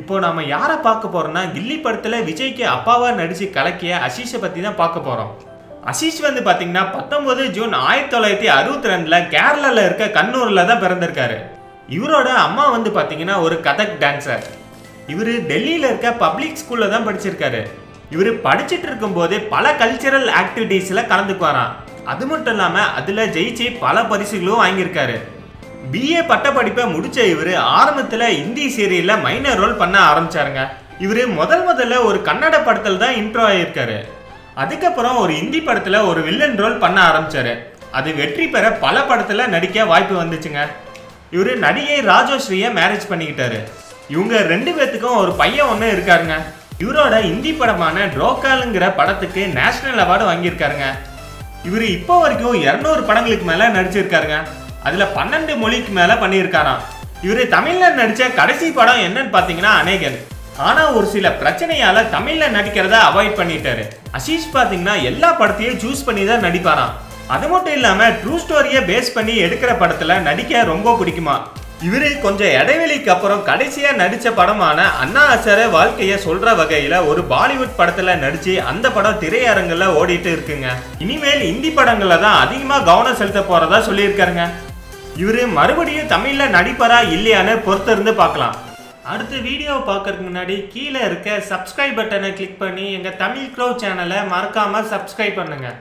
இப்போ நாம யாரை பார்க்க போறோம்னா கில்லி படத்துல விஜய்க்கு அப்பாவா நடிச்சு கலக்கிய அசீஷை பத்தி தான் பார்க்க போறோம். அசீஷ் வந்து பாத்தீங்கன்னா பத்தொன்பது ஜூன் ஆயிரத்தி தொள்ளாயிரத்தி அறுபத்தி ரெண்டுல கேரளால இருக்க கண்ணூர்ல தான் பிறந்திருக்காரு. இவரோட அம்மா வந்து பாத்தீங்கன்னா ஒரு கதக் டான்சர் இவர் டெல்லியில இருக்க பப்ளிக் ஸ்கூல்ல தான் படிச்சிருக்காரு. இவர் படிச்சிட்டு இருக்கும்போதே பல கல்ச்சரல் ஆக்டிவிட்டீஸ்ல கலந்துக்குவாராம். அது மட்டும் இல்லாம அதுல ஜெயிச்சு பல பரிசுகளும் வாங்கியிருக்காரு. பிஏ பட்டப்படிப்பை முடிச்ச இவர் ஆரம்பத்தில் இந்தி சீரியலில் மைனர் ரோல் பண்ண ஆரம்பிச்சாருங்க. இவர் முதல் முதல்ல ஒரு கன்னட படத்தில் தான் இன்ட்ரோ ஆகியிருக்காரு அதுக்கப்புறம் ஒரு இந்தி படத்தில் ஒரு வில்லன் ரோல் பண்ண ஆரம்பிச்சாரு. அது வெற்றி பெற பல படத்தில் நடிக்க வாய்ப்பு வந்துச்சுங்க. இவர் நடிகை ராஜோஸ்ரீயை மேரேஜ் பண்ணிக்கிட்டாரு. இவங்க ரெண்டு பேர்த்துக்கும் ஒரு பையன் ஒன்று இருக்காருங்க. இவரோட இந்தி படமான ட்ரோக்காலுங்கிற படத்துக்கு நேஷனல் அவார்டு வாங்கியிருக்காருங்க. இவர் இப்போ வரைக்கும் இரநூறு படங்களுக்கு மேலே நடிச்சிருக்காருங்க. அதில் பன்னெண்டு மொழிக்கு மேலே பண்ணியிருக்காராம். இவர் தமிழில் நடித்த கடைசி படம் என்னன்னு பார்த்தீங்கன்னா அநேகன். ஆனால் ஒரு சில பிரச்சனையால் தமிழில் நடிக்கிறத அவாய்ட் பண்ணிட்டாரு. அசீஷ் பார்த்தீங்கன்னா எல்லா படத்தையும் சூஸ் பண்ணி தான் நடிப்பாராம். அது மட்டும் இல்லாமல் ட்ரூ ஸ்டோரியை பேஸ் பண்ணி எடுக்கிற படத்தில் நடிக்க ரொம்ப பிடிக்குமா? இவரு கொஞ்சம் இடைவெளிக்கு அப்புறம் கடைசியாக நடித்த படமான அண்ணா அசர வாழ்க்கையை சொல்கிற வகையில் ஒரு பாலிவுட் படத்தில் நடித்து அந்த படம் திரையரங்கில் ஓடிட்டு இருக்குங்க. இனிமேல் இந்தி படங்களில் தான் அதிகமாக கவனம் செலுத்த போகிறதா சொல்லியிருக்காருங்க. இவர் மறுபடியும் தமிழில் நடிப்பாரா இல்லையான்னு பொறுத்திருந்து பார்க்கலாம். அடுத்த வீடியோவை பார்க்கறதுக்கு முன்னாடி கீழே இருக்க சப்ஸ்கிரைப் பட்டனை கிளிக் பண்ணி எங்கள் தமிழ் க்ரோ சேனலை மறக்காமல் சப்ஸ்கிரைப் பண்ணுங்கள்